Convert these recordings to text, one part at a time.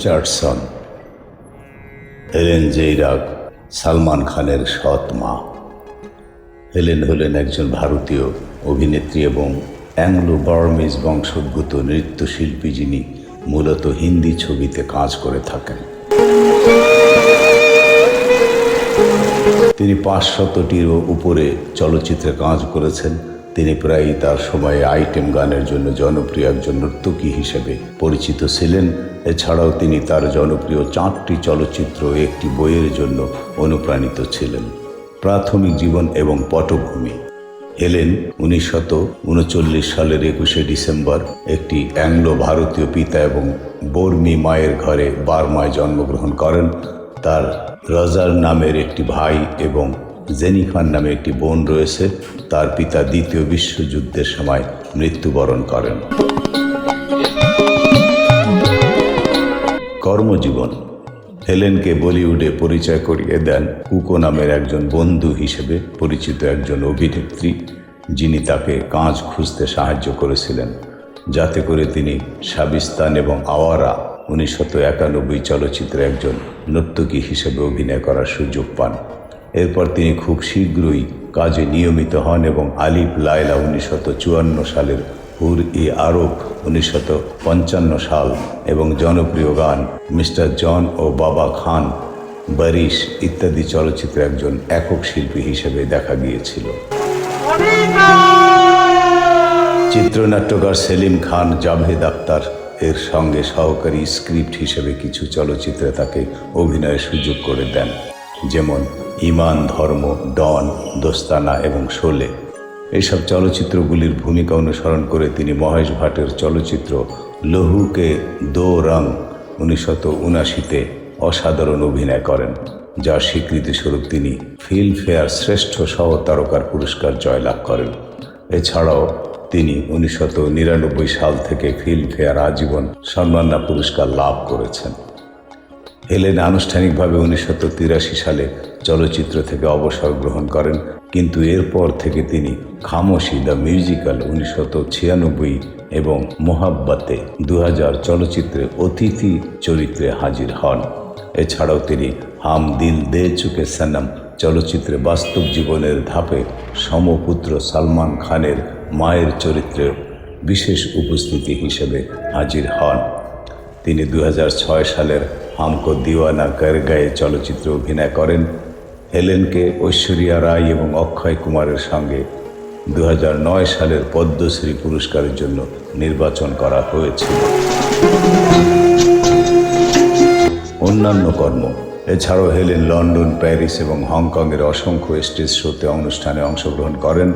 Richardson Helen জেইরাগ Salman খানের সৎ মা। হেলেন হলেন একজন ভারতীয় অভিনেত্রী এবং অ্যাংলো বার্মিজ বংশোদ্ভূত নৃত্যশিল্পী যিনি মূলত হিন্দি ছবিতে কাজ করে থাকেন। তিনি পাঁচশতটিরও উপরে চলচ্চিত্রে কাজ করেছেন। তিনি প্রায়ই তার সময়ে আইটেম গানের জন্য জনপ্রিয় একজন নর্তকী হিসেবে পরিচিত ছিলেন। এছাড়াও তিনি তার জনপ্রিয় চারটি চলচ্চিত্র, একটি বইয়ের জন্য অনুপ্রাণিত ছিলেন। প্রাথমিক জীবন এবং পটভূমি। হেলেন উনিশশত উনচল্লিশ সালের একুশে ডিসেম্বর একটি অ্যাংলো ভারতীয় পিতা এবং বর্মি মায়ের ঘরে বার্মায় জন্মগ্রহণ করেন। তার রজার নামের একটি ভাই এবং জেনিফার নামে একটি বোন রয়েছে, তার পিতা দ্বিতীয় বিশ্বযুদ্ধের সময় মৃত্যুবরণ করেন। কর্মজীবন। হেলেনকে বলিউডে পরিচয় করিয়ে দেন কুকো নামের একজন বন্ধু হিসেবে পরিচিত একজন অভিনেত্রী, যিনি তাকে কাজ খুঁজতে সাহায্য করেছিলেন, যাতে করে তিনি সাবিস্তান এবং আওয়ারা উনিশশত একানব্বই চলচ্চিত্রে একজন নর্তকী হিসেবে অভিনয় করার সুযোগ পান। এরপর তিনি খুব শীঘ্রই কাজে নিয়মিত হন এবং আলিফ লায়লা উনিশশত চুয়ান্ন সালের হুর ই আরব উনিশশত পঞ্চান্ন সাল এবং জনপ্রিয় গান মিস্টার জন ও বাবা খান, বারিশ ইত্যাদি চলচ্চিত্রে একজন একক শিল্পী হিসেবে দেখা গিয়েছিল। চিত্রনাট্যকার সেলিম খান জাভেদ আক্তার এর সঙ্গে সহকারী স্ক্রিপ্ট হিসেবে কিছু চলচ্চিত্রে তাকে অভিনয়ের সুযোগ করে দেন। যেমন ইমান ধর্ম, ডন, দোস্তানা এবং শোলে। এইসব চলচ্চিত্রগুলির ভূমিকা অনুসরণ করে তিনি মহেশ ভাটের চলচ্চিত্র লহুকে দো রং উনিশশত উনাশিতে অসাধারণ অভিনয় করেন, যার স্বীকৃতিস্বরূপ তিনি ফিল্মফেয়ার শ্রেষ্ঠ সহ তারকার পুরস্কার জয়লাভ করেন। এছাড়াও তিনি নিরানব্বই সাল থেকে ফিল্মফেয়ার আজীবন সম্মাননা পুরস্কার লাভ করেছেন। হেলেন আনুষ্ঠানিকভাবে উনিশশত তিরাশি সালে চলচ্চিত্র থেকে অবসর গ্রহণ করেন, কিন্তু এরপর থেকে তিনি খামোশি দ্য মিউজিক্যাল উনিশশত ছিয়ানব্বই এবং মোহাব্বাতে দু হাজার চলচ্চিত্রে অতিথি চরিত্রে হাজির হন। এছাড়াও তিনি হাম দিল দে চুকে সনম চলচ্চিত্রে বাস্তব জীবনের ধাপে সমপুত্র সালমান খানের মায়ের চরিত্রে বিশেষ উপস্থিতি হিসেবে হাজির হন। তিনি দু হাজার ছয় সালের হামকো দিওয়ানা কর গায়ে চলচ্চিত্রে অভিনয় করেন হেলেনকে ঐশ্বরিয়া রায় এবং অক্ষয় কুমারের সঙ্গে দু হাজার নয় সালের পদ্মশ্রী পুরস্কারের জন্য নির্বাচন করা হয়েছিল। অন্যান্য কর্ম। এছাড়াও হেলেন লন্ডন, প্যারিস এবং হংকংয়ের অসংখ্য স্টেজ শোতে অনুষ্ঠানে অংশগ্রহণ করেন।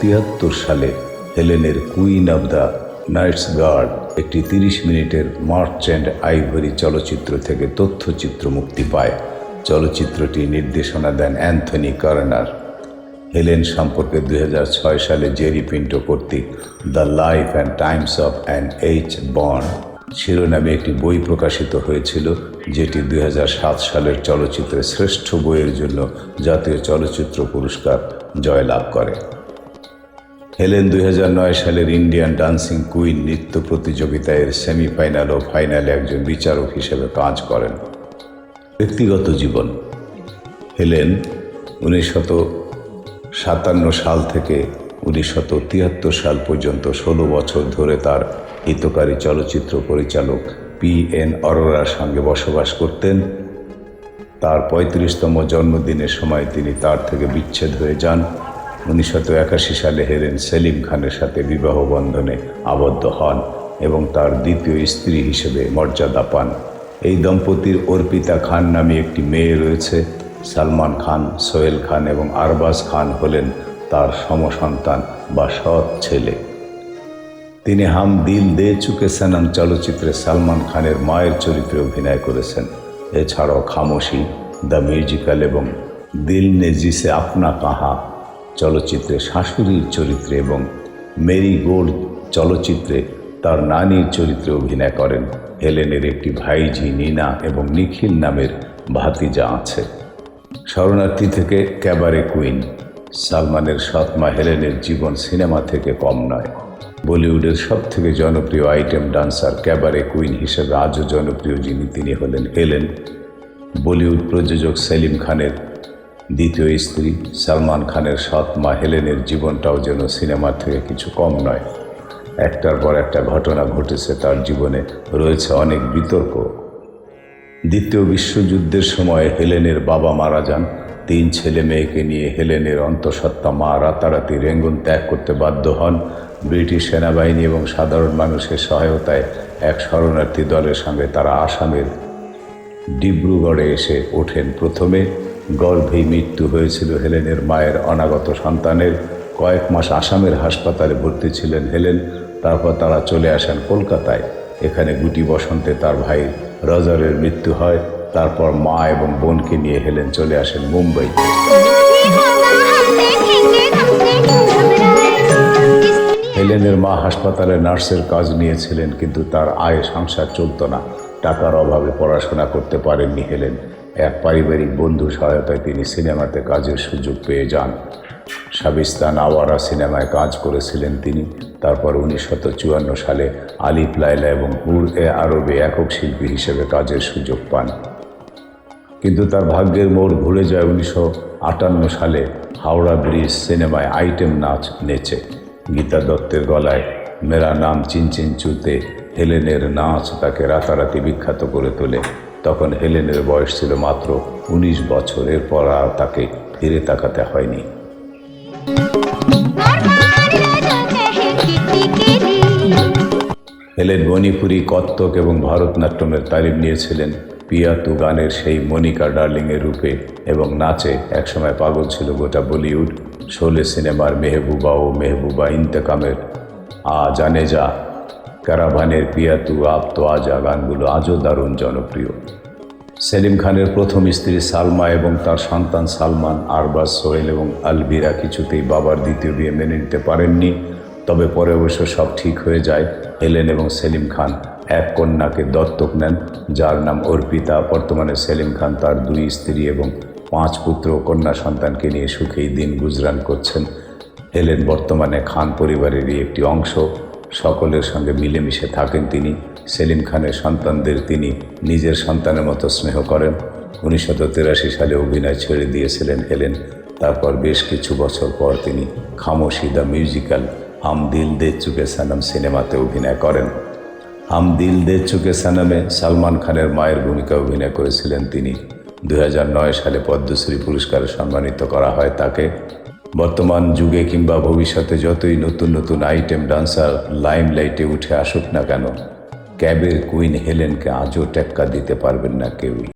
তিয়াত্তর সালে হেলেনের queen of the knights guard একটি তিরিশ মিনিটের মার্চেন্ট আইভরি চলচ্চিত্র থেকে তথ্যচিত্র মুক্তি পায়। চলচ্চিত্রটি নির্দেশনা দেন অ্যান্থনি কার্নার। হেলেন সম্পর্কে দুই হাজার ছয় সালে জেরি পিন্টো কর্তৃক the life and times of an H bomb শিরোনামে একটি বই প্রকাশিত হয়েছিল, যেটি দুই হাজার সাত সালের চলচ্চিত্রের শ্রেষ্ঠ বইয়ের জন্য জাতীয় চলচ্চিত্র পুরস্কার জয়লাভ করে। হেলেন দুই হাজার নয় সালের ইন্ডিয়ান ডান্সিং কুইন নৃত্য প্রতিযোগিতায় সেমিফাইনাল ও ফাইনালে একজন বিচারক হিসেবে কাজ করেন। ব্যক্তিগত জীবন। হেলেন উনিশশত সাতান্ন সাল থেকে উনিশশত তিয়াত্তর সাল পর্যন্ত ষোলো বছর ধরে তার হিতকারী চলচ্চিত্র পরিচালক পি এন অরোরার সঙ্গে বসবাস করতেন। তার পঁয়ত্রিশতম জন্মদিনের সময় তিনি তার থেকে বিচ্ছেদ হয়ে যান। উনিশশত একাশি সালে হেরেন সেলিম খানের সাথে বিবাহ বন্ধনে আবদ্ধ হন এবং তার দ্বিতীয় স্ত্রী হিসেবে মর্যাদা পান। এই দম্পতির অর্পিতা খান নামে একটি মেয়ে রয়েছে। সালমান খান, সোহেল খান এবং আরবাজ খান হলেন তার সমসন্তান বা সৎ ছেলে। তিনি হাম দিল দে চুকে সানাম চলচ্চিত্রে সালমান খানের মায়ের চরিত্রে অভিনয় করেছেন। এছাড়াও খামোশি, দ্য মিউজিক্যাল এবং দিল নে জিসে আপনা কাহা চলচ্চিত্রে শাশুড়ির চরিত্রে এবং মেরি গোল্ড চলচ্চিত্রে তার নানির চরিত্রে অভিনয় করেন। হেলেনের একটি ভাইঝি নিনা এবং নিখিল নামের ভাতিজা আছে। শরণার্থী থেকে ক্যাবারে কুইন। সালমানের সৎমা হেলেনের জীবন সিনেমা থেকে কম নয়। বলিউডের সব থেকে জনপ্রিয় আইটেম ডান্সার ক্যাবারে কুইন হিসেবে আজও জনপ্রিয় যিনি, তিনি হলেন হেলেন। বলিউড প্রযোজক সেলিম খানের দ্বিতীয় স্ত্রী সালমান খানের সৎ মা হেলেনের জীবনটাও যেন সিনেমার থেকে কিছু কম নয়। একটার পর একটা ঘটনা ঘটেছে তার জীবনে, রয়েছে অনেক বিতর্ক। দ্বিতীয় বিশ্বযুদ্ধের সময় হেলেনের বাবা মারা যান। তিন ছেলে মেয়েকে নিয়ে হেলেনের অন্তঃসত্ত্বা মা রাতারাতি রেঙ্গুন ত্যাগ করতে বাধ্য হন। ব্রিটিশ সেনাবাহিনী এবং সাধারণ মানুষের সহায়তায় এক শরণার্থী দলের সঙ্গে তারা আসামের ডিব্রুগড়ে এসে ওঠেন প্রথমে। গর্ভেই মৃত্যু হয়েছিল হেলেনের মায়ের অনাগত সন্তানের। কয়েক মাস আসামের হাসপাতালে ভর্তি ছিলেন হেলেন, তারপর তারা চলে আসেন কলকাতায়। এখানে গুটি বসন্তে তার ভাই রজারের মৃত্যু হয়, তারপর মা এবং বোনকে নিয়ে হেলেন চলে আসেন মুম্বাই। হেলেনের মা হাসপাতালে নার্সের কাজ নিয়েছিলেন, কিন্তু তার আয় সংসার চলত না। টাকার অভাবে পড়াশোনা করতে পারেননি হেলেন। এক পারিবারিক বন্ধু সহায়তায় তিনি সিনেমাতে কাজের সুযোগ পেয়ে যান। সাবিস্তান আওয়ারা সিনেমায় কাজ করেছিলেন তিনি। তারপর উনিশশো চুয়ান্ন সালে আলিফ লাইলা এবং হুর এ আরবে একক শিল্পী হিসেবে কাজের সুযোগ পান। কিন্তু তার ভাগ্যের মোড় ঘুরে যায় উনিশশো আটান্ন সালে হাওড়া ব্রিজ সিনেমায় আইটেম নাচ নেচে। গীতা দত্তের গলায় মেরা নাম চিনচিন চুতে হেলেনের নাচ তাকে রাতারাতি বিখ্যাত করে তোলে। তখন হেলেনের বয়স ছিল মাত্র উনিশ বছরের পর আর তাকে ফিরে তাকাতে হয়নি। হেলেন মণিপুরী কত্থক এবং ভারতনাট্যমের তালিম নিয়েছিলেন। পিয়াতু গানের সেই মনিকা ডার্লিংয়ের রূপে এবং নাচে একসময় পাগল ছিল গোটা বলিউড। শোলে সিনেমার মেহবুবা ও মেহবুবা ইন্তেকামের, আ জানে ক্যারাভানের পিয়াতু আপ তো আজা গানগুলো আজও দারুণ জনপ্রিয়। সেলিম খানের প্রথম স্ত্রী সালমা এবং তার সন্তান সালমান, আরবাস, সোহেল এবং আলবিরা কিছুতেই বাবার দ্বিতীয় বিয়ে মেনে নিতে পারেননি, তবে পরে অবশ্য সব ঠিক হয়ে যায়। হেলেন এবং সেলিম খান এক কন্যাকে দত্তক নেন, যার নাম অর্পিতা। বর্তমানে সেলিম খান তার দুই স্ত্রী এবং পাঁচ পুত্র কন্যা সন্তানকে নিয়ে সুখেই দিন গুজরান করছেন। হেলেন বর্তমানে খান পরিবারেরই একটি অংশ। সকলের সঙ্গে মিলেমিশে থাকেন তিনি। সেলিম খানের সন্তানদের তিনি নিজের সন্তানের মতো স্নেহ করেন। উনিশশো তিরাশি সালে অভিনয় ছেড়ে দিয়েছিলেন হেলেন তারপর বেশ কিছু বছর পর তিনি খামোশি দ্য মিউজিক্যাল হাম দিল দে চুকে সানম সিনেমাতে অভিনয় করেন। হাম দিল দে চুকে সানমে সালমান খানের মায়ের ভূমিকা অভিনয় করেছিলেন তিনি। দু হাজার নয় সালে পদ্মশ্রী পুরস্কারে সম্মানিত করা হয় তাকে। বর্তমান যুগে কিংবা ভবিষ্যতে যতই নতুন নতুন আইটেম ডান্সার লাইমলাইটে উঠে আসুক না কেন, ক্যাবের কুইন হেলেনকে আজও টেক্কা দিতে পারবেন না কেউই।